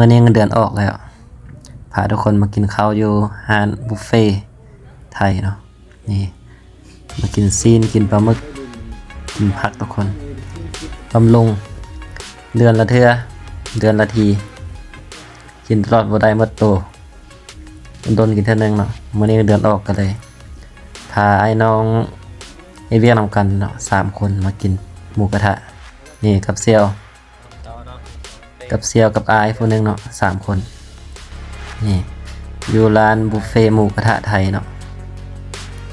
มื่อนี้เงินเดือนออกแล้วพาทุกคนมากินข้าวอยู่ฮานบุฟเฟ่ไทยเนาะนี่มากินซีนกินปลาหมึกกินผักทุกคนบำรุงเดือนละเทือเดือนละที กินตลอดบ่ได้หมดโตโดนกินเท่านึงเนาะมื่อนี้เงินเดือนออกกันเลยพาไอ้น้องไอเวียนำกันเนาะสามคนมากินหมูกระทะนี่กับเซียว กับเซียวกับอายผู้หนึงเนาะสามคน นี่อยู่ร้านบุฟเฟ่หมูกระทะไทยเนาะ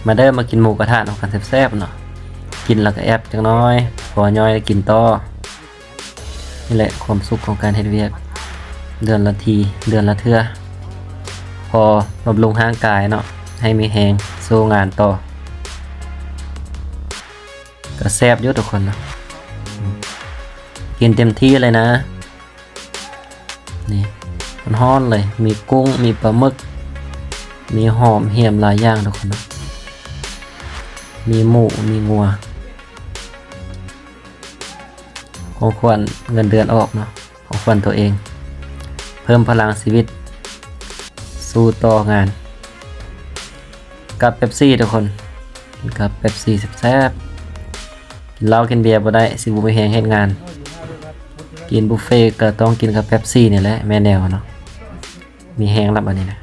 มาเด้อมากินหมูกระทะเนาะกันแซ่บๆเนาะ กินแล้วก็แอบจังน้อย พอย่อยกินต่อ นี่แหละความสุขของการเฮ็ดเวียก เดือนละทีเดือนละเทื่อ พอบำรุงร่างกายเนาะให้มีแหงสู้งานต่อ ก็แซ่บอยู่ทุกคนเนาะกินเต็มที่เลยนะ นี่มันฮ้อนเลย มีกุ้ง มีปลาหมึก มีหอมเหี่ยมหลายอย่างทุกคนนะมีหมู มีงัวของควรเงินเดือนออกเนาะของควรตัวเอง เพิ่มพลังชีวิต สู้ต่องาน กับเป๊ปซี่ทุกคน กับเป๊ปซี่แซ่บกินเหล้ากินเบียร์บ่ได้สิบุไปแหงเฮ็ดงาน กินบุฟเฟ่ต์ก็ต้องกินกับเป๊ปซี่นี่แหละแม่แนวเนาะมีแห้งรับอันนี้นะ